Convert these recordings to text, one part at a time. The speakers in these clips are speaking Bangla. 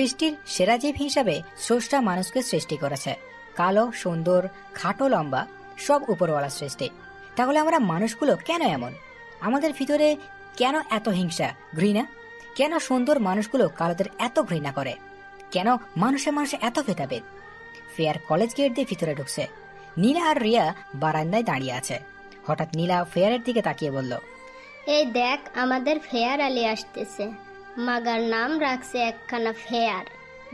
সৃষ্টির সেরা জীব হিসাবে স্রষ্টা মানুষকে সৃষ্টি করেছে। কালো, সুন্দর, খাটো, লম্বা, সব উপরওয়ালা সৃষ্টি। তাহলে আমরা মানুষগুলো কেন এমন? আমাদের ভিতরে কেন এত হিংসা, ঘৃণা? কেন সুন্দর মানুষগুলো কালোদের এত ঘৃণা করে? কেন মানুষে মানুষে এত ভেদাভেদ? ফেয়ার কলেজ গেট দিয়ে ভিতরে ঢুকছে। নীলা আর রিয়া বারান্দায় দাঁড়িয়ে আছে। হঠাৎ নীলা ফেয়ারের দিকে তাকিয়ে বলল, এই দেখ, আমাদের ফেয়ার আলী আসতেছে। মাগার নাম রাখছে একখানা ফেয়ার।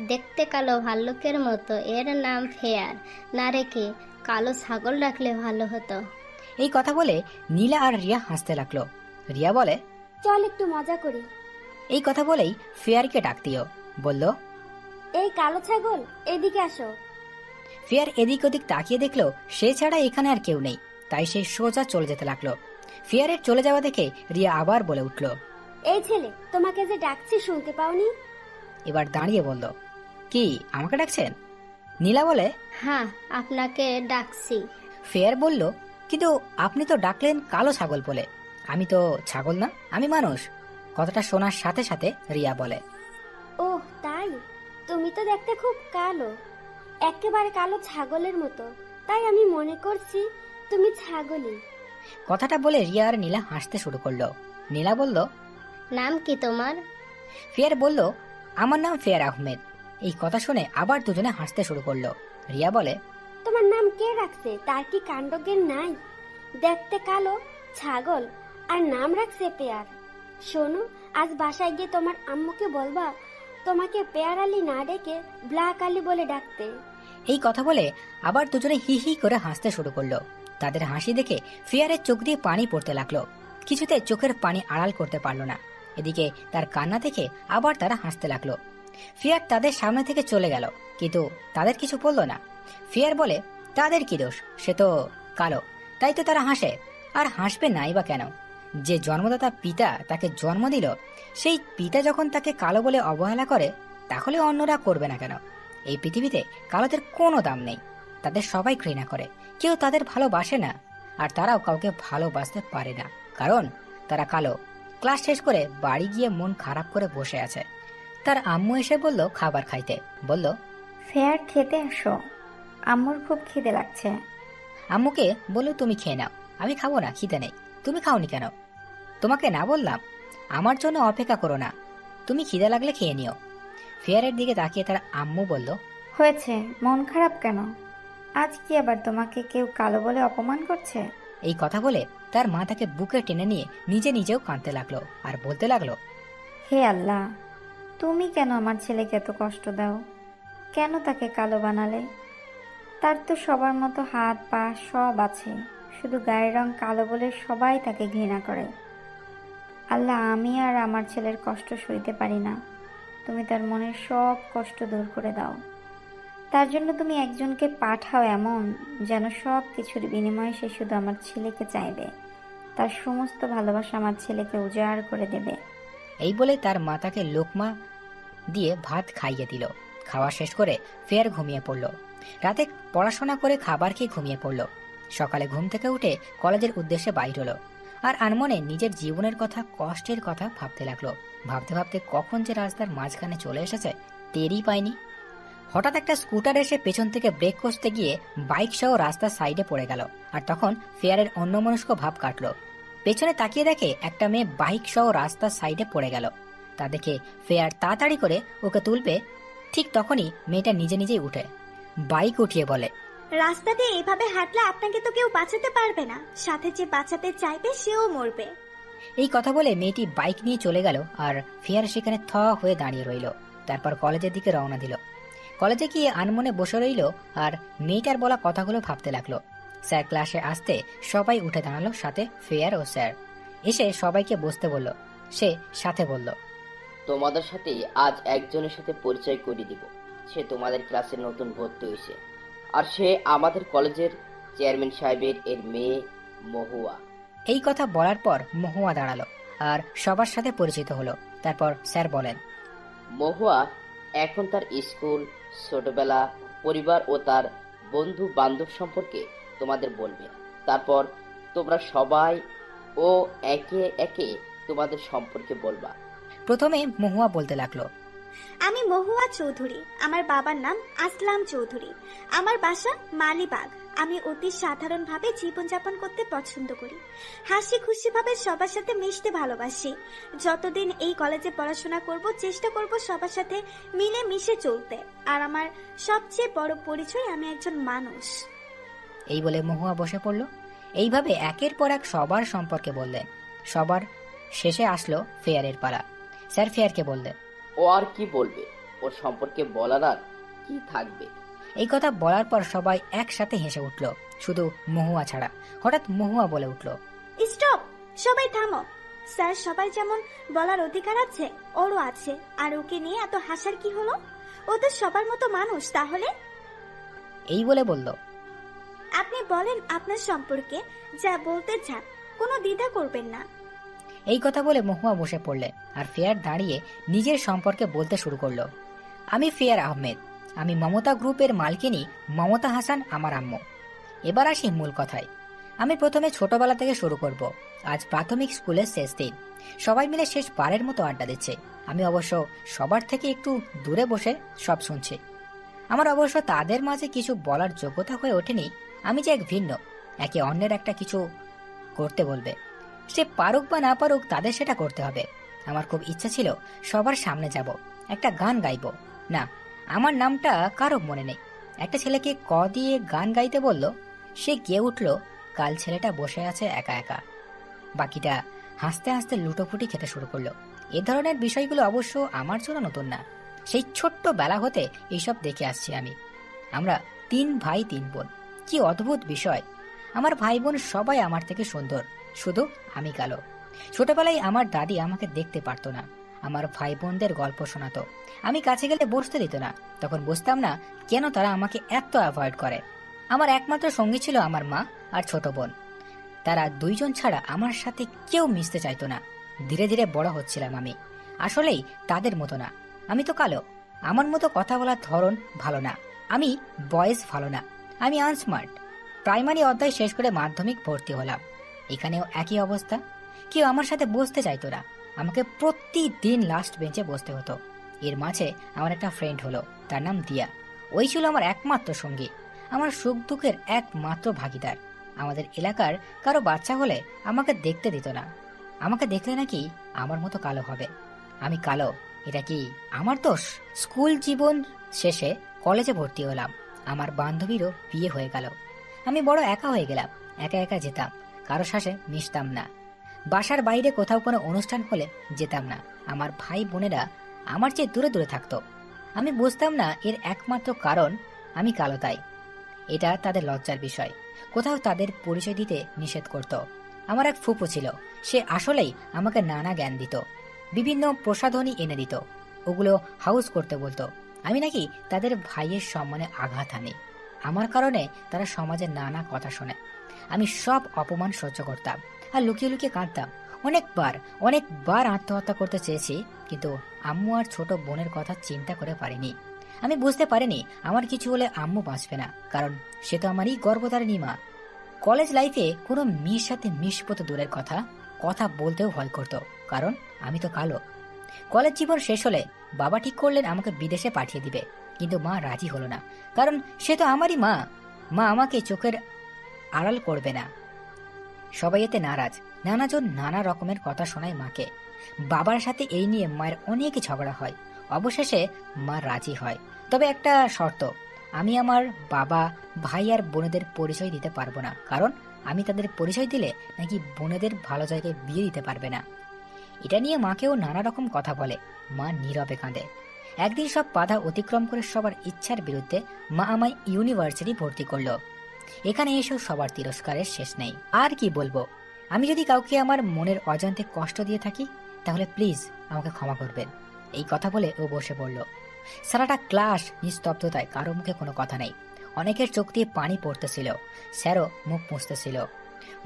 দেখতে কালো ভাল্লুকের মতো এর নাম ফেয়ার। না রেখে কালো ছাগল রাখলে ভালো হতো। এই কথা বলে নীলা আর রিয়া হাসতে লাগল। রিয়া বলে চল একটু মজা করি। এই কথা বলেই ফেয়ারকে ডাক দিও। বলল এই কালো ছাগল এদিকে আসো। ফেয়ার এদিক ওদিক তাকিয়ে দেখল সে ছাড়া এখানে আর কেউ নেই। তাই সে সোজা চলে যেতে লাগল। ফেয়ারের চলে যাওয়া দেখে রিয়া আবার বলে উঠল এই ছেলে তোমাকে যে ডাকছি শুনতে পাওনি? এবার দাঁড়িয়ে বলল কি আমাকে ডাকছেন? নীলা বলে হ্যাঁ আপনাকে ডাকছি। ফেয়ার বলল কিন্তু আপনি তো ডাকলেন কালো ছাগল বলে। আমি তো ছাগল না আমি মানুষ। কথাটা শোনার সাথে সাথে রিয়া বলে ওহ তাই? তুমি তো দেখতে খুব কালো একেবারে কালো ছাগলের মতো। তাই আমি মনে করছি তুমি ছাগলই। কথাটা বলে রিয়া আর নীলা হাসতে শুরু করল। নীলা বলল নাম কি তোমার? ফেয়ার বলল আমার নাম ফেয়ার আহমেদ। এই কথা শুনে আবার দুজনে হাসতে শুরু করল। রিয়া বলে তোমার নাম কে রাখছে? তার কি কাণ্ডজ্ঞান নাই? দেখতে কালো ছাগল আর নাম রাখছে পেয়ার। শোনো আজ বাসায় গিয়ে তোমার আম্মুকে বলবা তোমাকে পেয়ার আলী না ডেকে ব্ল্যাক আলী বলে ডাকতে। এই কথা বলে আবার দুজনে হি হি করে হাসতে শুরু করল। তাদের হাসি দেখে ফিয়ারের চোখ দিয়ে পানি পড়তে লাগল। কিছুতে চোখের পানি আড়াল করতে পারল না। এদিকে তার কান্না দেখে আবার তারা হাসতে লাগল। ফিয়ার তাদের সামনে থেকে চলে গেল, কিন্তু তাদের কিছু বলল না। ফিয়ার বলে, তাদের কি দোষ? সে তো কালো। তাই তো তারা হাসে। আর হাসবে নাই বা কেন? যে জন্মদাতা পিতা তাকে জন্ম দিল, সেই পিতা যখন তাকে কালো বলে অবহেলা করে, তাহলে অন্যরা করবে না কেন? এই পৃথিবীতে কালোদের কোনো দাম নেই। তাদের সবাই ঘৃণা করে। কেউ তাদের ভালোবাসে না। আর তারাও কাউকে ভালোবাসতে পারে না। কারণ তারা কালো। ক্লাস শেষ করে বাড়ি গিয়ে মন খারাপ করে বসে আছে। তার আম্মু এসে বলল খাবার খাইতে। বলল ফেয়ার খেতে আসো। আম্মুর খুব খিদে লাগছে। আম্মুকে বলল তুমি খেয়ে নাও। আমি খাব না খিদে নেই। তুমি খাওনি কেন? তোমাকে না বললাম। আমার জন্য অপেক্ষা করো না। তুমি খিদে লাগলে খেয়ে নিও। ফেয়ারের দিকে তাকিয়ে তার আম্মু বলল হয়েছে। মন খারাপ কেন? আজ কি আবার তোমাকে কেউ কালো বলে অপমান করছে? এই কথা বলে তার মা তাকে বুকে টেনে নিয়ে নিজে নিজেও কাঁদতে লাগল আর বলতে লাগল, হে আল্লাহ, তুমি কেন আমার ছেলেকে এত কষ্ট দাও? কেন তাকে কালো বানালে? তার তো সবার মতো হাত, পা সব আছে। শুধু গায়ের রং কালো বলে সবাই তাকে ঘৃণা করে। আল্লাহ, আমি আর আমার ছেলের কষ্ট সইতে পারি না। তুমি তার মনের সব কষ্ট দূর করে দাও। তার জন্য তুমি একজনকে পাঠাও এমন, যেন সব কিছুর বিনিময়ে সে শুধু আমার ছেলেকে চাইবে। তার সমস্ত ভালোবাসা আমার ছেলেকে উজাড় করে দেবে। এই বলে তার মাতাকে লোকমা দিয়ে ভাত খাইয়ে দিল। খাওয়া শেষ করে ফের ঘুমিয়ে পড়ল। রাতে পড়াশোনা করে খাবার খেয়ে ঘুমিয়ে পড়ল। সকালে ঘুম থেকে উঠে কলেজের উদ্দেশ্যে বাইর হলো। আর আনমনে নিজের জীবনের কথা, কষ্টের কথা ভাবতে লাগল। ভাবতে ভাবতে কখন যে রাস্তার মাঝখানে চলে এসেছে, টেরই পায়নি। হঠাৎ একটা স্কুটার এসে পেছন থেকে ব্রেক কষতে গিয়ে বাইক সহ রাস্তার সাইডে পড়ে গেল আর তখন ফেয়ারের অন্যমনস্ক ভাব কাটলো। পেছনে তাকিয়ে দেখে একটা মেয়ে বাইক সহ রাস্তার সাইডে পড়ে গেল। তা দেখে ফেয়ার তাড়াতাড়ি করে ওকে তুলবে। ঠিক তখনই মেয়েটা নিজে নিজেই উঠে। বাইক উঠিয়ে বলে রাস্তাতে এভাবে হাঁটলে আপনাকে তো কেউ বাঁচাতে পারবে না। সাথে যে বাঁচাতে চাইবে সেও মরবে। এই কথা বলে মেয়েটি বাইক নিয়ে চলে গেল আর ফেয়ার সেখানে থ হয়ে দাঁড়িয়ে রইল। তারপর কলেজের দিকে রওনা দিল। কলেজে গিয়ে আনমনে বসে রইল আর মেয়েটার বলা কথাগুলো ভাবতে লাগল। স্যার ক্লাসে আসতে সবাই উঠে দাঁড়াল সাথে ফেয়ার ও স্যার। এসে সবাইকে বসতে বলল। সে সাথে বলল তোমাদের সাথে আজ একজনের সাথে পরিচয় করিয়ে দিব। সে তোমাদের ক্লাসে নতুন ভর্তি হয়েছে। আর সে আমাদের কলেজের চেয়ারম্যান সাহেবের এর মেয়ে মহুয়া। এই কথা বলার পর মহুয়া দাঁড়াল আর সবার সাথে পরিচিত হলো। তারপর স্যার বলেন মহুয়া এখন তার স্কুল ছোটবেলা পরিবার ও তার বন্ধু বান্ধব সম্পর্কে তোমাদের বলবে। তারপর তোমরা সবাই ও একে একে তোমাদের সম্পর্কে বলবা। প্রথমে মহুয়া বলতে লাগল আমি মহুয়া চৌধুরী। আমার বাবার নাম আসলাম চৌধুরী। আমার বাসা মালিবাগ। আমি অতি সাধারণভাবে জীবনযাপন করতে পছন্দ করি। হাসি খুশিভাবে সবার সাথে মিশতে ভালোবাসি। যতদিন এই কলেজে পড়াশোনা করব চেষ্টা করব সবার সাথে মিলে মিশে চলতে। আর আমার সবচেয়ে বড় পরিচয় আমি একজন মানুষ। এই বলে মহুয়া বসে পড়ল। এইভাবে একের পর এক সবার সম্পর্কে বললেন সবার শেষে আসলো ফেয়ারের পাড়া স্যার ফেয়ারকে বললেন ও আর কি বলবে? ওর সম্পর্কে বলার আর কি থাকবে? এই কথা বলার পর সবাই একসাথে হেসে উঠল। শুধু মহুয়া ছাড়া। হঠাৎ মহুয়া বলে উঠল স্টপ! সবাই থামো। স্যার সবাই যেমন বলার অধিকার আছে ওরও আছে। আর ওকে নিয়ে এত হাসার কি হলো? ও তো সবার মতো মানুষ তাহলে? এই বলে বলল আপনি বলেন আপনার সম্পর্কে যা বলতে চান। কোনো দ্বিধা করবেন না। এই কথা বলে মহুয়া বসে পড়লেন আর ফেয়ার দাঁড়িয়ে নিজের সম্পর্কে বলতে শুরু করল আমি ফেয়ার আহমেদ। আমি মমতা গ্রুপের মালকিনী মমতা হাসান আমার আম্মু। এবার আসি মূল কথায়। আমি প্রথমে ছোটবেলা থেকে শুরু করব। আজ প্রাথমিক স্কুলের শেষ দিন। সবাই মিলে শেষ বারের মতো আড্ডা দিচ্ছে। আমি অবশ্য সবার থেকে একটু দূরে বসে সব শুনছি। আমার অবশ্য তাদের মাঝে কিছু বলার যোগ্যতা হয়ে ওঠেনি। আমি যে এক ভিন্ন, একে অন্যের একটা কিছু করতে বলবে। সে পারুক বা না পারুক, তাদের সেটা করতে হবে। আমার খুব ইচ্ছা ছিল সবার সামনে যাব, একটা গান গাইবো। না আমার নামটা কারও মনে নেই। একটা ছেলেকে ক দিয়ে গান গাইতে বলল, সে গিয়ে উঠল, কাল ছেলেটা বসে আছে একা একা। বাকিটা হাসতে হাসতে লুটোপুটি খেতে শুরু করল। এ ধরনের বিষয়গুলো অবশ্য আমার জন্য নতুন না। সেই ছোট্ট বেলা হতে এইসব দেখে আসছি আমি। আমরা তিন ভাই, তিন বোন। কি অদ্ভুত বিষয়। আমার ভাই বোন সবাই আমার থেকে সুন্দর। শুধু আমি কালো। ছোটবেলায় আমার দাদি আমাকে দেখতে পারতো না। আমার ভাই বোনদের গল্প শোনাতো। আমি কাছে গেলে বসতে দিত না। তখন বুঝতাম না কেন তারা আমাকে এত অ্যাভয়েড করে। আমার একমাত্র সঙ্গী ছিল আমার মা আর ছোট বোন। তারা দুইজন ছাড়া আমার সাথে কেউ মিশতে চাইতো না। ধীরে ধীরে বড় হচ্ছিলাম আমি। আসলেই তাদের মতো না। আমি তো কালো। আমার মতো কথা বলার ধরন ভালো না। আমি বয়েস ভালো না। আমি আনস্মার্ট। প্রাইমারি অধ্যায় শেষ করে মাধ্যমিক ভর্তি হলাম। এখানেও একই অবস্থা। কেউ আমার সাথে বসতে চাইতো না। আমাকে প্রতিদিন লাস্ট বেঞ্চে বসতে হতো। এর মাঝে আমার একটা ফ্রেন্ড হলো, তার নাম দিয়া। ওই ছিল আমার একমাত্র সঙ্গী। আমার সুখ দুঃখের একমাত্র ভাগিদার। আমাদের এলাকার কারও বাচ্চা হলে আমাকে দেখতে দিত না। আমাকে দেখলে নাকি আমার মতো কালো হবে। আমি কালো, এটা কি আমার দোষ? স্কুল জীবন শেষে কলেজে ভর্তি হলাম। আমার বান্ধবীরও বিয়ে হয়ে গেল। আমি বড় একা হয়ে গেলাম, একা একা যেতাম। কারও সাথে মিশতাম না। বাসার বাইরে কোথাও কোনো অনুষ্ঠান হলে যেতাম না। আমার ভাই বোনেরা আমার চেয়ে দূরে দূরে থাকতো। আমি বুঝতাম না এর একমাত্র কারণ আমি কালো তাই। এটা তাদের লজ্জার বিষয়। কোথাও তাদের পরিচয় দিতে নিষেধ করত। আমার এক ফুপু ছিল। সে আসলেই আমাকে নানা জ্ঞান দিত। বিভিন্ন প্রসাধনী এনে দিত। ওগুলো হাউস করতে বলতো। আমি নাকি তাদের ভাইয়ের সম্মানে আঘাত আনি আমার কারণে তারা সমাজে নানা কথা শোনে। আমি সব অপমান সহ্য করতাম। আর লুকিয়ে লুকিয়ে কাঁদতাম। অনেকবার অনেকবার আত্মহত্যা করতে চেয়েছি, কিন্তু আম্মু আর ছোট বোনের কথা চিন্তা করে পারিনি। আমি বুঝতে পারিনি, আমার কিছু হলে আম্মু বাঁচবে না, কারণ সে তো আমারই গর্ভধারিণী মা। কলেজ লাইফে কোনো মেয়ের সাথে মিশবো তো দূরের কথা কথা বলতেও ভয় করতো, কারণ আমি তো কালো। কলেজ জীবন শেষ হলে বাবা ঠিক করলেন আমাকে বিদেশে পাঠিয়ে দিবে, কিন্তু মা রাজি হলো না, কারণ সে তো আমারই মা। মা আমাকে চোখের আড়াল করবে না। সবাই এতে নারাজ। নানাজন নানা রকমের কথা শোনায় মাকে। বাবার সাথে এই নিয়ে মায়ের অনেক ঝগড়া হয়। অবশেষে মা রাজি হয়। তবে একটা শর্ত, আমি আমার বাবা, ভাই আর বোনেদের পরিচয় দিতে পারব না। কারণ আমি তাদের পরিচয় দিলে নাকি বোনেদের ভালো জায়গায় বিয়ে দিতে পারবে না। এটা নিয়ে মাকেও নানা রকম কথা বলে। মা নীরবে কাঁদে। একদিন সব বাধা অতিক্রম করে সবার ইচ্ছার বিরুদ্ধে মা আমায় ইউনিভার্সিটি ভর্তি করল। এখানে এসেও সবার তিরস্কারের শেষ নেই। আর কি বলব? আমি যদি কাউকে আমার মনের অজান্তে কষ্ট দিয়ে থাকি, তাহলে প্লিজ আমাকে ক্ষমা করবেন। এই কথা বলে ও বসে পড়ল। সারাটা ক্লাস নিস্তব্ধতায় কারও মুখে কোনো কথা নেই। অনেকের চোখ দিয়ে পানি পড়তেছিল। স্যারও মুখ মুছতেছিল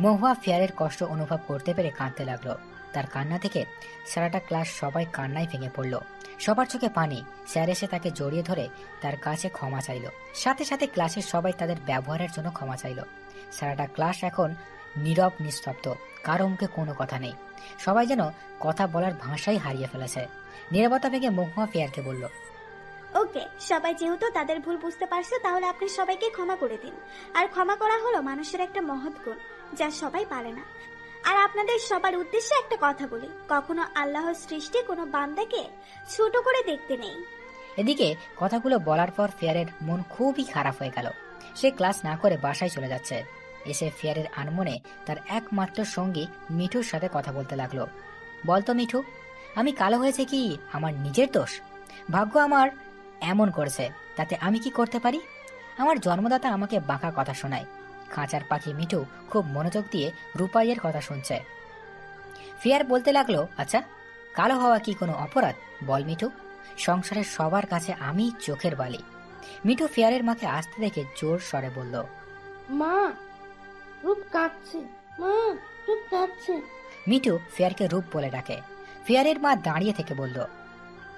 মহুয়া ফেয়ারের কষ্ট অনুভব করতে পেরে কাঁদতে লাগল। তার কান্না থেকে সারাটা ক্লাস সবাই কান্নায় ভেঙে পড়ল। সবার চোখে পানি। স্যার এসে তাকে জড়িয়ে ধরে তার কাছে ক্ষমা চাইল। সাথে সাথে ক্লাসের সবাই তাদের ব্যবহারের জন্য ক্ষমা চাইল। সারাটা ক্লাস এখন নীরব, নিস্তব্ধ, কারও মুখে কোনো কথা নেই। সবাই যেন কথা বলার ভাষাই হারিয়ে ফেলেছে। নীরবতা ভেঙে মহুয়া ফেয়ারকে বলল, ওকে, সবাই যেহেতু তাদের ভুল বুঝতে পারছে, তাহলে আপনি সবাইকে ক্ষমা করে দিন। আর ক্ষমা করা হলো মানুষের একটা মহৎ গুণ, যা সবাই পারে না। আর আপনাদের সবার উদ্দেশ্যে একটা কথা বলি। কখনো আল্লাহর সৃষ্টি কোনো বান্দাকে ছোট করে দেখতে নেই। এদিকে, কথাগুলো বলার পর ফেয়ারের মন খুবই খারাপ হয়ে গেল। সে ক্লাস না করে বাসায় চলে যাচ্ছে। এসে ফেয়ারের আনমনে তার একমাত্র সঙ্গী মিঠুর সাথে কথা বলতে লাগল। বলতো মিঠু, আমি কালো হয়েছে কি আমার নিজের দোষ? ভাগ্য আমার এমন করেছে, তাতে আমি কি করতে পারি? আমার জন্মদাতা আমাকে বাঁকা কথা শোনায়। খাঁচার পাখি মিঠু খুব মনোযোগ দিয়ে রূপাইয়ের কথা শুনছে। ফিয়ার বলতে লাগল আচ্ছা কালো হওয়া কি কোনো অপরাধ? বল মিঠু। সংসারের সবার কাছে আমি চোখের বালি। মিঠু ফিয়ারের মাকে আসতে দেখে জোর স্বরে বলল মা রূপ কাঁদছে মা রূপ কাঁদছে মিঠু ফিয়ারকে রূপ বলে ডাকে। ফিয়ারের মা দাঁড়িয়ে থেকে বলল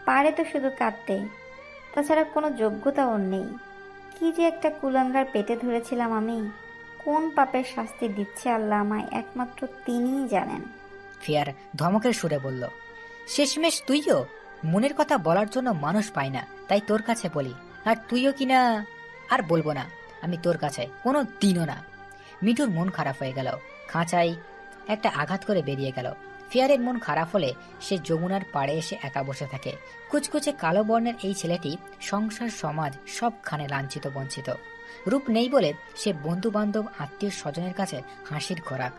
পারে তো শুধু কাঁদতে। তাছাড়া কোনো যোগ্যতা ওর নেই। কি যে একটা কুলাঙ্গার পেটে ধরেছিলাম আমি। কোন পাপের শাস্তি দিচ্ছে আল্লাহ আমায় একমাত্র তিনিই জানেন। ফিয়ার ধমকের সুরে বলল, শেষমেশ তুইও? মনের কথা বলার জন্য মানুষ পাই না, তাই তোর কাছে বলি। আর তুইও কিনা আর বলব না, আমি তোর কাছে কোনো দিনও না। মিঠুর মন খারাপ হয়ে গেল। খাঁচাই একটা আঘাত করে বেরিয়ে গেল। ফিয়ারের মন খারাপ হলে সে যমুনার পাড়ে এসে একা বসে থাকে। কুচকুচে কালো বর্ণের এই ছেলেটি সংসার, সমাজ সবখানে লাঞ্ছিত, বঞ্চিত। রূপ নেই বলে সে বন্ধু বান্ধব আত্মীয় স্বজনের কাছে হাসির খোরাক।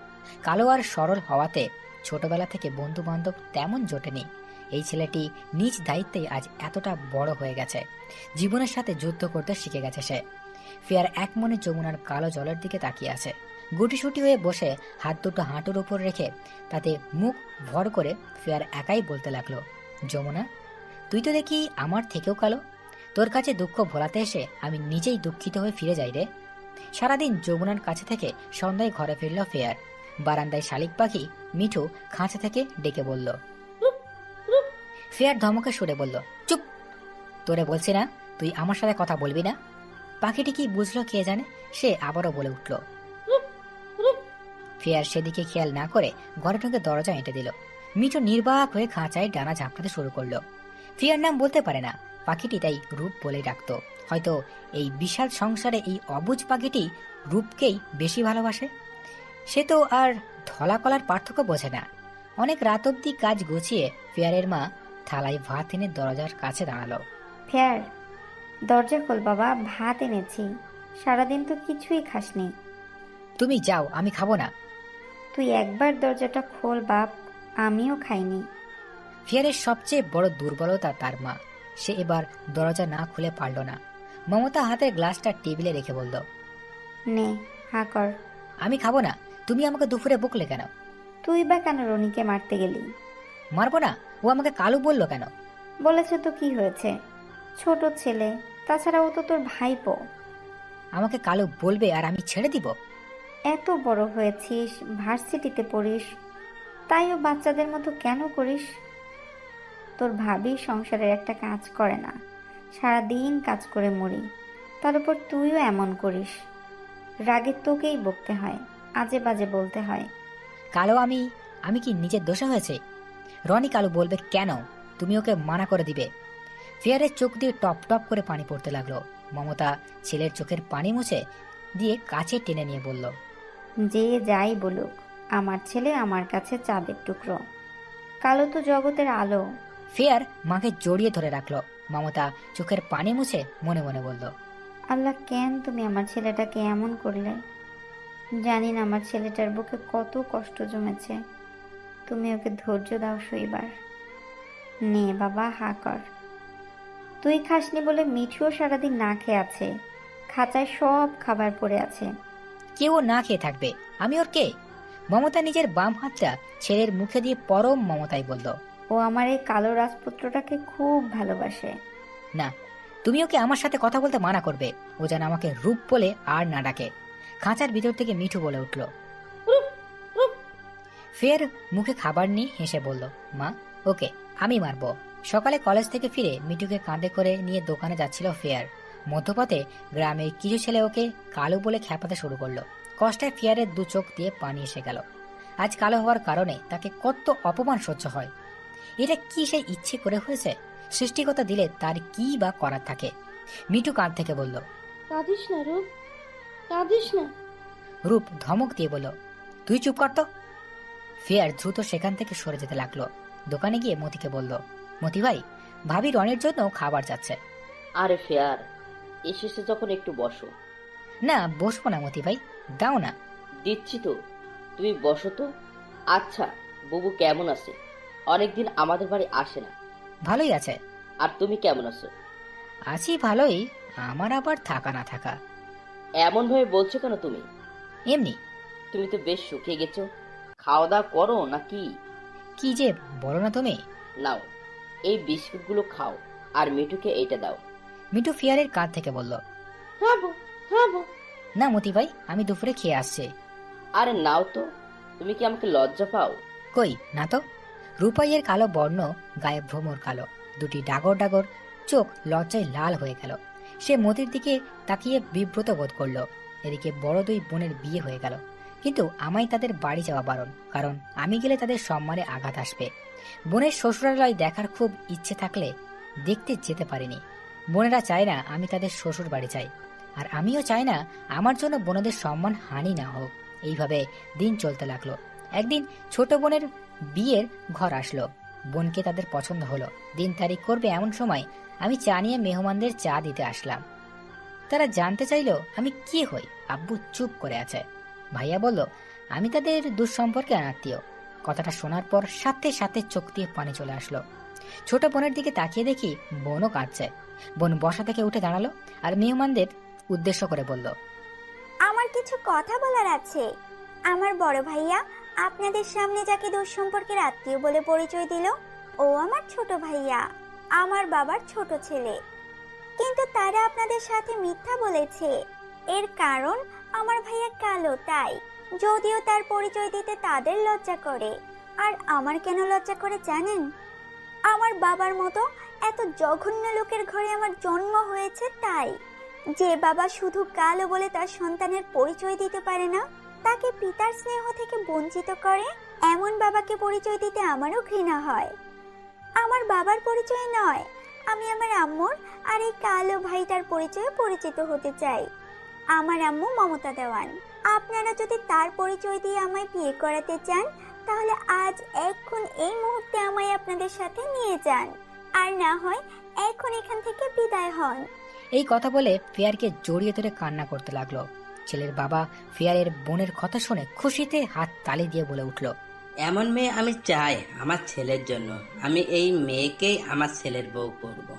কালো আর সরল হওয়াতে ছোটবেলা থেকে বন্ধু বান্ধব তেমন জোটেনি। এই ছেলেটি নিজ দায়িত্বে আজ এতটা বড় হয়ে গেছে। জীবনের সাথে যুদ্ধ করতে শিখে গেছে সে। ফিয়ার এক মনে যমুনার কালো জলের দিকে তাকিয়ে আছে। গুটিসুটি হয়ে বসে হাত দুটো হাঁটুর উপর রেখে তাতে মুখ ভর করে ফিয়ার একাই বলতে লাগল, যমুনা, তুই তো দেখি আমার থেকেও কালো। তোর কাছে দুঃখ ভোলাতে এসে আমি নিজেই দুঃখিত হয়ে ফিরে যাই রে। সারাদিন যমুনার কাছে থেকে সন্ধ্যায় ঘরে ফিরল ফেয়ার। বারান্দায় শালিক পাখি মিঠু খাঁচা থেকে ডেকে বলল, ফেয়ার ধমকে সুরে বলল, চুপ! তোরে বলছি না, তুই আমার সাথে কথা বলবি না? পাখিটি কি বুঝলো কে জানে, সে আবারও বলে উঠল, ফেয়ার সেদিকে খেয়াল না করে ঘরে ঢুকে দরজা এঁটে দিল। মিঠু নির্বাক হয়ে খাঁচায় ডানা ঝাপটাতে শুরু করল। ফিয়ার নাম বলতে পারে না পাখিটি তাই রূপ বলে ডাকতো। হয়তো এই বিশাল সংসারে এই অবুজ পাখিটি রূপকেই বেশি ভালোবাসে? সে তো আর ধলা কলার পার্থক্য বোঝে না। অনেক রাত অব্দি কাজ গুছিয়ে ফেয়ারের মা থালায় ভাত এনে দরজার কাছে দাঁড়াল। ফেয়ার দরজা খোল বাবা ভাত এনেছি। সারাদিন তো কিছুই খাসনি। তুমি যাও আমি খাব না। তুই একবার দরজাটা খোল বাপ আমিও খাইনি। ফিয়ারের সবচেয়ে বড় দুর্বলতা তার মা। সে এবার দরজা না খুলে পারল না। মমতা হাতের গ্লাসটা টেবিলে রেখে বলল নে হা কর। আমি খাব না তুমি আমাকে দুপুরে বকলে কেন? তুই বা কেন রনিকে মারতে গেলি? মারবো না ও আমাকে কালু বলল কেন? বলেছে তো কি হয়েছে? ছোট ছেলে তাছাড়া ও তো তোর ভাইপো। আমাকে কালু বলবে আর আমি ছেড়ে দিব? এত বড় হয়েছিস ভার্সিটিতে পড়িস তাইও বাচ্চাদের মতো কেন করিস? তোর ভাবি সংসারের একটা কাজ করে না। সারাদিন কাজ করে মরি। তার উপর তুইও এমন করিস। রাগে তোকেই বকতে হয় আজে বাজে বলতে হয়। কালো আমি আমি কি নিজের দোষে হয়েছে? রনি কালু বলবে কেন? তুমি ওকে মানা করে দিবে। ফিয়ারের চোখ দিয়ে টপ টপ করে পানি পড়তে লাগল। মমতা ছেলের চোখের পানি মুছে দিয়ে কাছে টেনে নিয়ে বলল যে যাই বলুক আমার ছেলে আমার কাছে চাঁদের টুকরো। কালো তো জগতের আলো ফেয়ার মাকে জড়িয়ে ধরে রাখল। মমতা চোখের পানি মুছে মনে মনে বলল আল্লাহ কেন তুমি আমার ছেলেটাকে এমন করলে? জানি না আমার ছেলেটার বুকে কত কষ্ট জমেছে। তুমি ওকে ধৈর্য দাও শৈবার। নে বাবা হা কর। তুই খাসনি বলে মিঠুও সারাদিন না খেয়ে আছে। খাঁচায় সব খাবার পড়ে আছে। কেউ না খেয়ে থাকবে। আমি ওর কে? মমতা নিজের বাম হাতটা ছেলের মুখে দিয়ে পরম মমতাই বলল ও আমার এই কালো রাজপুত্রটাকে খুব ভালোবাসে। না তুমি ওকে আমার সাথে কথা বলতে মানা করবে। ও যেন আমাকে রূপ বলে আর না ডাকে। খাঁচার ভিতর থেকে মিঠু বলে উঠল ফের মুখে খাবার নিয়ে হেসে বলল মা ওকে আমি মারবো। সকালে কলেজ থেকে ফিরে মিঠুকে কাঁধে করে নিয়ে দোকানে যাচ্ছিল ফেয়ার। মধ্যপথে গ্রামের কিছু ছেলে ওকে কালো বলে খ্যাপাতে শুরু করল। কষ্টে ফিয়ারের দু চোখ দিয়ে পানি এসে গেল। আজ কালো হওয়ার কারণে তাকে কত অপমান সহ্য হয়। এটা কি সে ইচ্ছে করে হয়েছে? সৃষ্টিকতা দিলে তার কি বা করার থাকে? মিঠু কাঁধ থেকে বলল কাঁদিস না রূপ। কাঁদিস না। রূপ ধমক দিয়ে বলল তুই চুপ কর তো। ফেয়ার দ্রুত সেখান থেকে সরে যেতে লাগল। দোকানে গিয়ে মতিকে বলল মতি ভাই ভাবি রনের জন্য খাবার যাচ্ছে। আরে ফেয়ার এসেছে যখন একটু বসো। না বসবো না মতি ভাই দাও না। দিচ্ছি তো। তুমি বসো তো। আচ্ছা বুবু কেমন আছে? অনেকদিন আমাদের বাড়ি আসে না। ভালোই আছে। আর তুমি কেমন আছো? আছি ভালোই আমার আবার থাকা না থাকা। এমন ভাবে বলছো কেন তুমি? এমনি। তুমি তো বেশ শুকিয়ে গেছো। খাওয়া দাওয়া করো নাকি? কি কি যে বলো না তুমি। নাও এই বিস্কুটগুলো খাও আর মিঠুকে এইটা দাও। মিঠু ফিয়ারের কাঁধ থেকে বলল খাব খাব। না মতি ভাই আমি দুপুরে খেয়ে আসছি। আরে নাও তো তুমি কি আমাকে লজ্জা পাও? কই না তো। রূপাইয়ের কালো বর্ণ গায়ে ভ্রমর কালো। দুটি ডাগর ডাগর, চোখ লজ্জায় লাল হয়ে গেল। সে মতির দিকে তাকিয়ে বিব্রত বোধ করল। এদিকে বড় দুই বোনের বিয়ে হয়ে গেল। কিন্তু আমায় তাদের বাড়ি যাওয়া বারণ, কারণ আমি গেলে তাদের সম্মানে আঘাত আসবে। বোনের শ্বশুরালয় দেখার খুব ইচ্ছে থাকলে দেখতে যেতে পারিনি। বোনেরা চায় না আমি তাদের শ্বশুর বাড়ি যাই। আর আমিও চাই না আমার জন্য বোনদের সম্মান হানি না হোক। এইভাবে দিন চলতে লাগল। একদিন ছোট বোনের বিয়ের ঘর আসলো। বোনকে তাদের পছন্দ হলো। দিন তারিখ করবে এমন সময় আমি চা নিয়ে মেহমানদের চা দিতে আসলাম। তারা জানতে চাইলো, আমি কি হই? আব্বু চুপ করে আছে। ভাইয়া বলল, আমি তাদের দুঃসম্পর্কে আত্মীয়। কথাটা শোনার পর সাথে সাথে চোখ দিয়ে পানি চলে আসলো। ছোট বোনের দিকে তাকিয়ে দেখি বোনও কাঁদছে। বোন বসা থেকে উঠে দাঁড়াল আর মেহমানদের উদ্দেশ্য করে বলল, আমার কিছু কথা বলার আছে। আমার বড় ভাইয়া আপনাদের সামনে যাকে দুঃসম্পর্কের আত্মীয় বলে পরিচয় দিল, ও আমার ছোট ভাইয়া, আমার বাবার ছোট ছেলে। কিন্তু তারা আপনাদের সাথে মিথ্যা বলেছে। এর কারণ আমার ভাইয়া কালো, তাই যদিও তার পরিচয় দিতে তাদের লজ্জা করে। আর আমার কেন লজ্জা করে জানেন? আমার বাবার মতো এত জঘন্য লোকের ঘরে আমার জন্ম হয়েছে, তাই। যে বাবা শুধু কালো বলে তার সন্তানের পরিচয় দিতে পারে না তাকে পিতার স্নেহ থেকে বঞ্চিত করে, এমন বাবাকে পরিচয় দিতে আমারও ঘৃণা হয়। আমার বাবার পরিচয় নয়, আমি আমার আম্মুর আর এই কালো ভাইটার পরিচয়ে পরিচিত হতে চাই। আমার আম্মু মমতা দেওয়ান। আপনারা যদি তার পরিচয় দিয়ে আমায় বিয়ে করাতে চান, তাহলে আজ এক্ষুন এই মুহূর্তে আমায় আপনাদের সাথে নিয়ে যান। আর না হয় এখন এখান থেকে বিদায় হন। এই কথা বলে ফেয়ারকে জড়িয়ে ধরে কান্না করতে লাগল। ছেলের বাবা ফেয়ারের বোনের কথা শুনে খুশিতে হাত তালি দিয়ে বলে উঠল এমন মেয়ে আমি চাই আমার ছেলের জন্য। আমি এই মেয়েকেই আমার ছেলের বউ করব।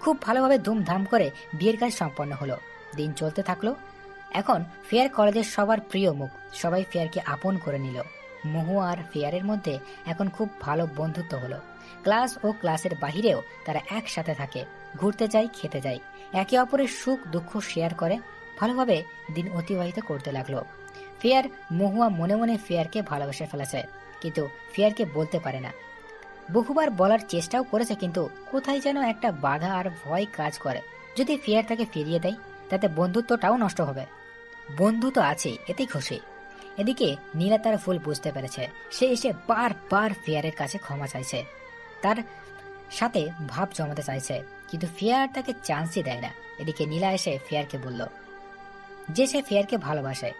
খুব ভালোভাবে ধুমধাম করে বিয়ের কাজ সম্পন্ন হলো। দিন চলতে থাকল। এখন ফেয়ার কলেজের সবার প্রিয় মুখ। সবাই ফেয়ারকে আপন করে নিল। মহু আর ফেয়ারের মধ্যে এখন খুব ভালো বন্ধুত্ব হলো। ক্লাস ও ক্লাসের বাহিরেও তারা একসাথে থাকে। ঘুরতে যায় খেতে যায় একে অপরের সুখ দুঃখ শেয়ার করে। ভালোভাবে দিন অতিবাহিত করতে লাগল। ফেয়ার মহুয়া মনে মনে ফেয়ারকে ভালোবেসে ফেলেছে, কিন্তু ফেয়ারকে বলতে পারে না। বহুবার বলার চেষ্টাও করেছে, কিন্তু কোথায় যেন একটা বাধা আর ভয় কাজ করে। যদি ফেয়ার তাকে ফিরিয়ে দেয়, তাতে বন্ধুত্বটাও নষ্ট হবে। বন্ধু তো আছেই এতেই খুশি। এদিকে নীলা তার ফুল বুঝতে পেরেছে। সে এসে বার বার ফেয়ারের কাছে ক্ষমা চাইছে। তার সাথে ভাব জমাতে চাইছে, কিন্তু ফেয়ার তাকে চান্সই দেয় না। এদিকে নীলা এসে ফেয়ারকে বলল যে সে ফেয়ারকে ভালোবাসে।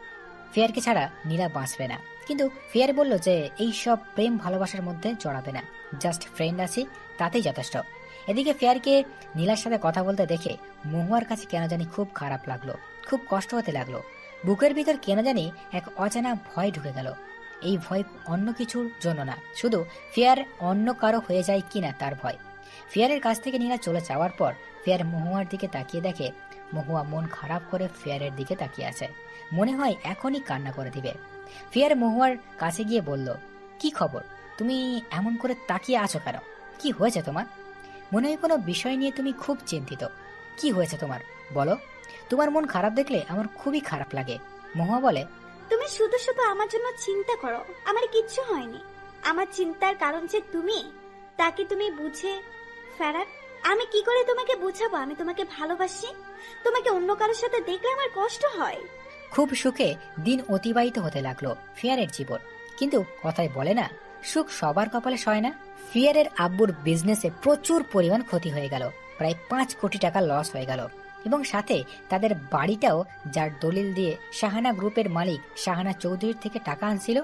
ফেয়ারকে ছাড়া নীলা বাঁচবে না। কিন্তু ফেয়ার বলল যে এই সব প্রেম ভালোবাসার মধ্যে জড়াবে না। জাস্ট ফ্রেন্ড আছি, তাতেই যথেষ্ট। এদিকে ফেয়ারকে নীলার সাথে কথা বলতে দেখে মহুয়ার কাছে কেন জানি খুব খারাপ লাগল, খুব কষ্ট হতে লাগল। বুকের ভিতর কেন জানি এক অজানা ভয় ঢুকে গেল। এই ভয় অন্য কিছুর জন্য না, শুধু ফেয়ার অন্য কারও হয়ে যায় কিনা তার ভয়। ফেয়ারের কাছ থেকে নীলা চলে যাওয়ার পর ফেয়ার মহুয়ার দিকে তাকিয়ে দেখে, মহুয়া মন খারাপ করে ফেয়ারের দিকে তাকিয়ে আছে। মনে হয় এখনই কান্না করে দিবে। ফেয়ার মহুয়ার কাছে গিয়ে বলল, কি খবর? তুমি এমন করে তাকিয়ে আছো কেন? কি হয়েছে তোমার? মনে হয় কোনো বিষয় নিয়ে তুমি খুব চিন্তিত। কি হয়েছে তোমার? বলো। তোমার মন খারাপ দেখলে আমার খুবই খারাপ লাগে। মহুয়া বলে, তুমি শুধু শুধু আমার জন্য চিন্তা করো। আমার কিচ্ছু হয়নি। আমার চিন্তার কারণ যে তুমি তাকে তুমি বুঝে, ফেরার? আমি কি করে তোমাকে বুঝাবো? আমি তোমাকে ভালোবাসি? তোমাকে অন্য কারোর সাথে দেখলে আমার কষ্ট হয়। খুব সুখে দিন অতিবাহিত হতে লাগল ফিয়ারের জীবন। কিন্তু কথায় বলে না, সুখ সবার কপালে সয় না। ফিয়ারের আব্বুর বিজনেসে প্রচুর পরিমাণ ক্ষতি হয়ে গেল। প্রায় পাঁচ কোটি টাকা লস হয়ে গেল। এবং সাথে তাদের বাড়িটাও যার দলিল দিয়ে শাহানা গ্রুপের মালিক শাহানা চৌধুরীর থেকে টাকা আনছিল,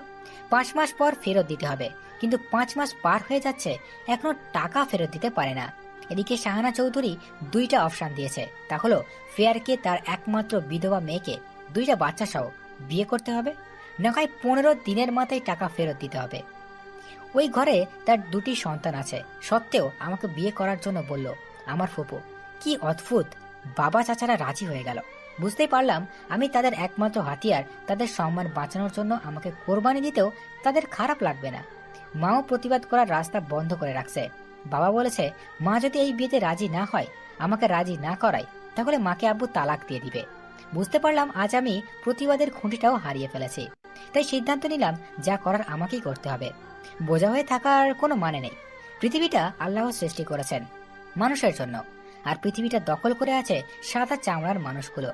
পাঁচ মাস পর ফেরত দিতে হবে। কিন্তু পাঁচ মাস পার হয়ে যাচ্ছে, এখনও টাকা ফেরত দিতে পারে না। এদিকে শাহানা চৌধুরী দুইটা অপশন দিয়েছে। তা হলো, ফেয়ারকে তার একমাত্র বিধবা মেয়েকে, দুইটা বাচ্চা সহ, বিয়ে করতে হবে। নখায় পনেরো দিনের মাথায় টাকা ফেরত দিতে হবে। ওই ঘরে তার দুটি সন্তান আছে। সত্ত্বেও আমাকে বিয়ে করার জন্য বলল, আমার ফুপু, কি অদ্ভুত! বাবা চাচারা রাজি হয়ে গেল। বুঝতেই পারলাম আমি তাদের একমাত্র হাতিয়ার, তাদের সম্মান বাঁচানোর জন্য আমাকে কোরবানি দিতেও তাদের খারাপ লাগবে না। মাও প্রতিবাদ করার রাস্তা বন্ধ করে রাখছে। বাবা বলেছে, মা যদি এই বিয়েতে রাজি না হয়, আমাকে রাজি না করায়, তাহলে মাকে আব্বু তালাক দিয়ে দিবে। বুঝতে পারলাম আজ আমি প্রতিবাদের খুঁটিটাও হারিয়ে ফেলেছি। তাই সিদ্ধান্ত নিলাম, যা করার আমাকেই করতে হবে। বোঝা হয়ে থাকার কোনো মানে নেই। পৃথিবীটা আল্লাহ সৃষ্টি করেছেন মানুষের জন্য। আর পৃথিবীটা দখল করে আছে সাদা চামড়ার মানুষগুলো।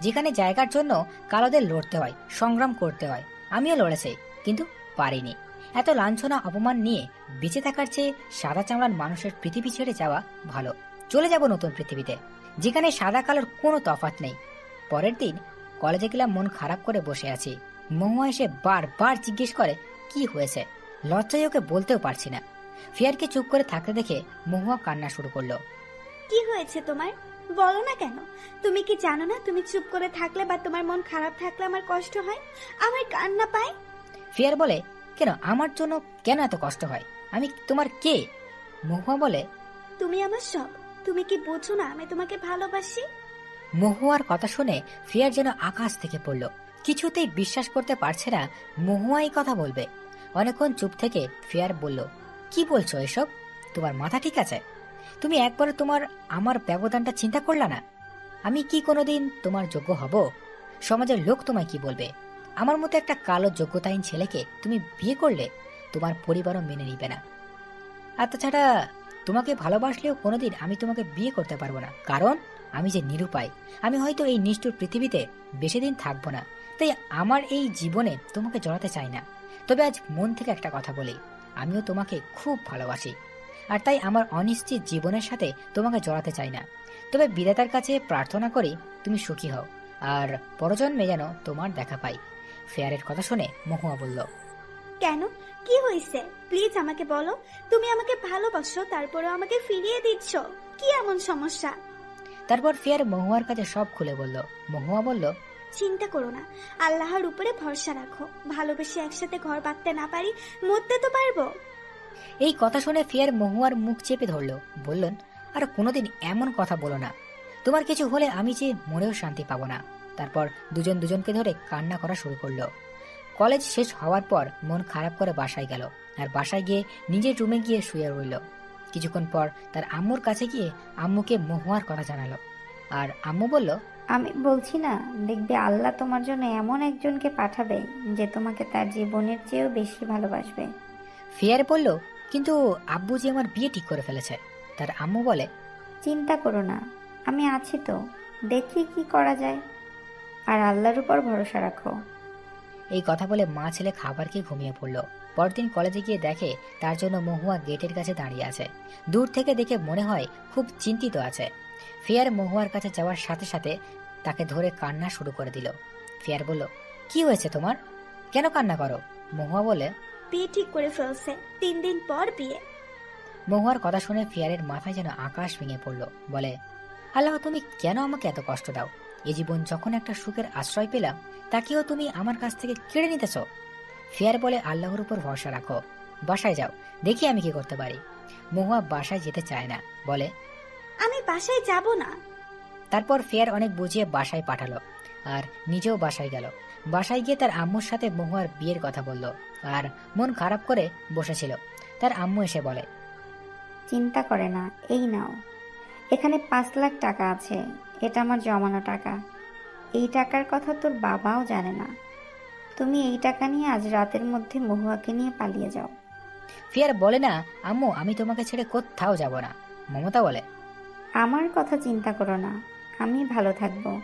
যেখানে জায়গার জন্য কালোদের লড়তে হয়, সংগ্রাম করতে হয়। আমিও লড়েছি, কিন্তু পারিনি। এত লাঞ্ছনা, অপমান নিয়ে বেঁচে থাকার চেয়ে সাদা চামড়ার মানুষের পৃথিবী ছেড়ে যাওয়া ভালো। চলে যাব নতুন পৃথিবীতে, যেখানে সাদা কালোর কোনো তফাৎ নেই। পরের দিন কলেজে গেলাম, মন খারাপ করে বসে আছি। মহুয়া এসে বারবার জিজ্ঞেস করে, কি হয়েছে? লজ্জায় ওকে বলতেও পারছি না। ফিয়ারকে চুপ করে থাকতে দেখে মহুয়া কান্না শুরু করল। কি হয়েছে তোমার? বলো না কেন? তুমি কি জানো না তুমি চুপ করে থাকলে বা তোমার মন খারাপ থাকলে আমার কষ্ট হয়? আমার কান্না পায়? ফিয়ার বলে কেন? আমার জন্য কেন এত কষ্ট হয়? আমি তোমার কে? মহুয়া বলে তুমি আমার সব। তুমি কি বোঝো না আমি তোমাকে ভালোবাসি? মহুয়ার কথা শুনে ফিয়ার যেন আকাশ থেকে পড়ল। কিছুতেই বিশ্বাস করতে পারছে না মহুয়া এই কথা বলবে। অনেকক্ষণ চুপ থেকে ফিয়ার বলল কি বলছো এসব? তোমার মাথা ঠিক আছে? তুমি একবারও তোমার, আমার ব্যবধানটা চিন্তা করলা না? আমি কি কোনোদিন তোমার যোগ্য হব? সমাজের লোক তোমায় কি বলবে? আমার মতো একটা কালো যোগ্যতাহীন ছেলেকে তুমি বিয়ে করলে তোমার পরিবারও মেনে নিবে না। আর তাছাড়া তোমাকে ভালোবাসলেও কোনোদিন আমি তোমাকে বিয়ে করতে পারব না। কারণ আমি যে নিরুপায়, আমি হয়তো এই নিষ্ঠুর পৃথিবীতে বেশি দিন থাকব না। তাই আমার এই জীবনে তোমাকে জড়াতে চাই না। তবে আজ মন থেকে একটা কথা বলি, আমিও তোমাকে খুব ভালোবাসি। আর তাই আমার অনিশ্চিত জীবনের সাথে তোমাকে জড়াতে চাই না। তবে বিধাতার কাছে প্রার্থনা করি তুমি সুখী হও আর পরজন্মে যেন তোমার দেখা পাই। ফেয়ারের কথা শুনে মহুয়া বলল কেন? কি হয়েছে? প্লিজ আমাকে বলো। তুমি আমাকে ভালোবাসো তারপরেও আমাকে ফিরিয়ে দিচ্ছ। কি এমন সমস্যা? তারপর ফেয়ার মহুয়ার কাছে সব খুলে বলল মহুয়া বলল চিন্তা করো না আল্লাহর উপরে ভরসা রাখো। ভালোবেসে একসাথে ঘর বাঁধতে না পারি মরতে তো পারব। এই কথা শুনে ফিয়ার মহুয়ার মুখ চেপে ধরল। বললেন, আর কোনোদিন এমন কথা বলো না। তোমার কিছু হলে আমি যে মনেও শান্তি পাবো না। তারপর দুজন দুজনকে ধরে কান্না করা শুরু করল। কলেজ শেষ হওয়ার পর মন খারাপ করে বাসায় গেল আর বাসায় গিয়ে নিজের রুমে গিয়ে শুয়ে রইল। কিছুক্ষণ পর তার আম্মুর কাছে গিয়ে আম্মুকে মহুয়ার কথা জানালো। আর আম্মু বলল, আমি বলছি না, দেখবে আল্লাহ তোমার জন্য এমন একজনকে পাঠাবে যে তোমাকে তার জীবনের চেয়েও বেশি ভালোবাসবে। ফিয়ার বলল কিন্তু আব্বু যে আমার বিয়ে ঠিক করে ফেলেছে তার আম্মু বলে চিন্তা করো না আমি আছি তো দেখি কি করা যায়। আর আল্লাহর উপর ভরসা রাখো। এই কথা বলে মা ছেলে খাবার খেয়ে ঘুমিয়ে পড়ল। পরদিন কলেজে গিয়ে দেখে তার জন্য মহুয়া গেটের কাছে দাঁড়িয়ে আছে। দূর থেকে দেখে মনে হয় খুব চিন্তিত আছে। ফিয়ার মহুয়ার কাছে যাওয়ার সাথে সাথে তাকে ধরে কান্না শুরু করে দিল। ফিয়ার বলল কি হয়েছে তোমার? কেন কান্না করো? মহুয়া বলে বিয়ে ঠিক করে ফেলছে। তিন দিন পর বিয়ে। মহুয়ার কথা শুনে ফিয়ারের মাথায় যেন আকাশ ভেঙে পড়ল। বলে আল্লাহ তুমি কেন আমাকে এত কষ্ট দাও? এ জীবন যখন একটা সুখের আশ্রয় পেলাম তাকেও তুমি আমার কাছ থেকে কেড়ে নিতেছ? ফিয়ার বলে আল্লাহর উপর ভরসা রাখো। বাসায় যাও দেখি আমি কি করতে পারি। মহুয়া বাসায় যেতে চায় না। বলে আমি বাসায় যাব না। তারপর ফেয়ার অনেক বুঝিয়ে বাসায় পাঠালো আর নিজেও বাসায় গেল। বাসায় গিয়ে তার আম্মুর সাথে মহুয়ার বিয়ের কথা বলল আর মন খারাপ করে বসেছিল। তার আম্মু এসে বলে চিন্তা করে না এই নাও। এখানে পাঁচ লাখ টাকা আছে এটা আমার জমানো টাকা। এই টাকার কথা তোর বাবাও জানে না। তুমি এই টাকা নিয়ে আজ রাতের মধ্যে মহুয়াকে নিয়ে পালিয়ে যাও। ফিয়ার বলে না আম্মু আমি তোমাকে ছেড়ে কোথাও যাব না। মমতা বলে আমার কথা চিন্তা করো না আমি ভালো থাকব।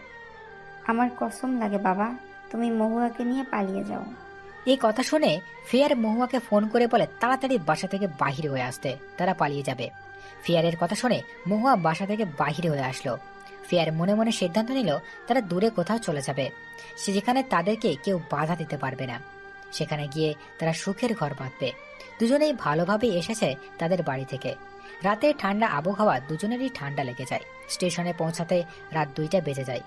আমার কসম লাগে বাবা। তুমি মহুয়াকে নিয়ে পালিয়ে যাও। এই কথা শুনে ফিয়ার মহুয়াকে ফোন করে বলে তাড়াতাড়ি বাসা থেকে বাহির হয়ে আসতে তারা পালিয়ে যাবে। ফিয়ারের কথা শুনে মহুয়া বাসা থেকে বাহির হয়ে আসলো। ফিয়ার মনে মনে সিদ্ধান্ত নিল তারা দূরে কোথাও চলে যাবে। সে যেখানে তাদেরকে কেউ বাধা দিতে পারবে না। সেখানে গিয়ে তারা সুখের ঘর বাঁধবে। দুজনেই ভালোভাবে এসেছে তাদের বাড়ি থেকে। রাতে ঠান্ডা আবহাওয়া দুজনেরই ঠান্ডা লেগে যায়। স্টেশনে পৌঁছাতে রাত দুইটা বেজে যায়।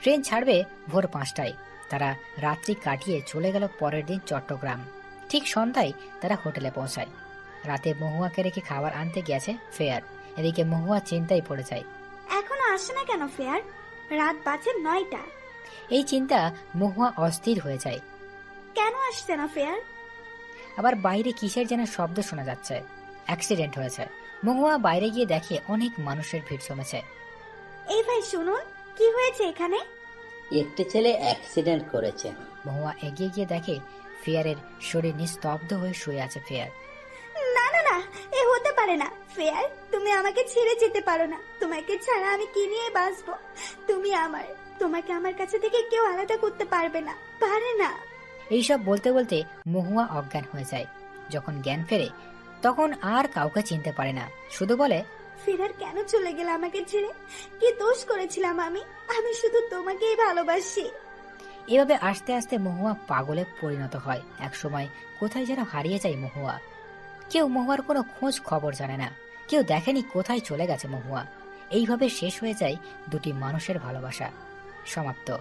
ট্রেন ছাড়বে ভোর পাঁচটায়। তারা রাত্রি কাটিয়ে চলে গেল পরের দিন চট্টগ্রাম। ঠিক সন্ধ্যায় তারা হোটেলে পৌঁছায়। রাতে মহুয়াকে রেখে খাবার আনতে গেছে ফেয়ার। এদিকে মহুয়া চিন্তায় পড়ে যায়। এখনও আসে না কেন ফেয়ার? রাত বাজে নয়টা। এই চিন্তা মহুয়া অস্থির হয়ে যায়। কেন আসছে না ফেয়ার? আবার বাইরে কিসের যেন শব্দ শোনা যাচ্ছে। অ্যাক্সিডেন্ট হয়েছে। মহুয়া বাইরে গিয়ে দেখে অনেক মানুষের ভিড় জমেছে। এই ভাই শুনুন কি হয়েছে এখানে? একটি ছেলে অ্যাক্সিডেন্ট করেছে। মহুয়া এগিয়ে গিয়ে দেখে ফেয়ারের শরীর নিস্তব্ধ হয়ে শুয়ে আছে ফেয়ার। না না না এ হতে পারে না। ফেয়ার তুমি আমাকে ছেড়ে যেতে পারো না। তোমাকে ছাড়া আমি কি নিয়ে বাঁচবো? তুমি আমার তোমাকে আমার কাছে থেকে কেউ আলাদা করতে পারবে না পারে না। এইসব বলতে বলতে মহুয়া অজ্ঞান হয়ে যায়। যখন জ্ঞান ফেরে তখন আর কাউকে চিনতে পারে না। শুধু বলে ফেরার কেন চলে গেল আমাকে ছেড়ে? কি দোষ করেছিলাম আমি? আমি শুধু তোমাকেই ভালোবাসি। এভাবে আস্তে আস্তে মহুয়া পাগলে পরিণত হয়। একসময় কোথায় যেন হারিয়ে যায় মহুয়া। কেউ মহুয়ার কোনো খোঁজ খবর জানে না। কেউ দেখেনি কোথায় চলে গেছে মহুয়া। এইভাবে শেষ হয়ে যায় দুটি মানুষের ভালোবাসা। সমাপ্ত।